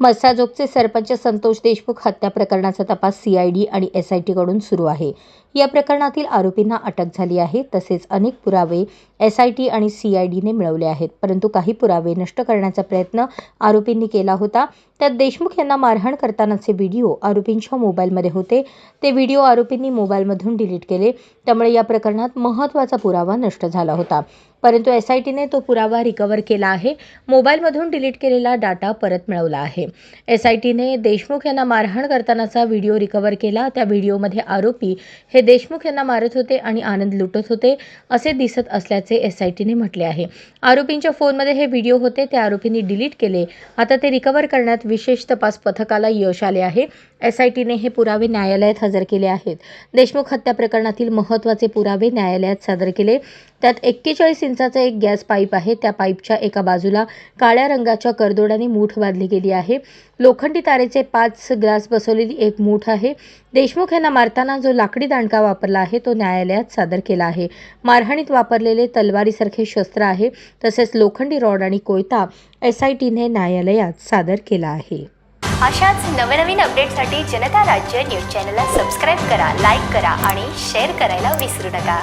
मस्साजोगचे सरपंच संतोष देशमुख हत्या प्रकरणाचा तपास सीआयडी आणि एसआयटीकडून सुरू आहे. या प्रकरणातील आरोपींना अटक झाली आहे. तसेच अनेक पुरावे एसआयटी आणि सीआयडीने मिळवले आहेत. परंतु काही पुरावे नष्ट करण्याचा प्रयत्न आरोपींनी केला होता. त्यात देशमुख यांना मारहाण करतानाचे व्हिडिओ आरोपींच्या मोबाईलमध्ये होते. ते व्हिडिओ आरोपींनी मोबाईलमधून डिलीट केले. त्यामुळे या प्रकरणात महत्त्वाचा पुरावा नष्ट झाला होता. परंतु एसआयटीने तो पुरावा रिकव्हर केला आहे. मोबाईलमधून डिलीट केलेला डाटा परत मिळवला आहे. एसआयटीने देशमुख यांना मारहाण करतानाचा व्हिडिओ रिकव्हर केला. त्या व्हिडिओमध्ये आरोपी हे देशमुख यांना मारत होते आणि आनंद लुटत होते असे दिसत असल्याचे एसआयटीने म्हटले आहे. आरोपींच्या फोनमध्ये हे व्हिडिओ होते ते आरोपींनी डिलीट केले. आता ते रिकव्हर करण्यात विशेष तपास पथकाला यश आले आहे. एसआयटीने हे पुरावे न्यायालयात हजर केले आहेत. देशमुख हत्या प्रकरणातील महत्त्वाचे पुरावे न्यायालयात सादर केले. त्यात एक्केचाळीस इंचाचा एक गॅस पाईप आहे. त्या पाईपच्या एका बाजूला काळ्या रंगाच्या करदोड्याने मूठ बांधली गेली आहे. लोखंडी तारेचे पाच ग्लास बसवलेली एक मूठ आहे. देशमुख यांना मारताना जो लाकडी दांडका वापरला आहे तो न्यायालयात सादर केला आहे. मारहाणीत वापरलेले तलवारीसारखे शस्त्र आहे तसेच लोखंडी रॉड आणि कोयता एस आय टीने न्यायालयात सादर केला आहे. अशाच नवनवीन अपडेटसाठी जनता राज्य न्यूज चॅनलला सबस्क्राईब करा लाईक करा आणि शेअर करायला विसरू नका.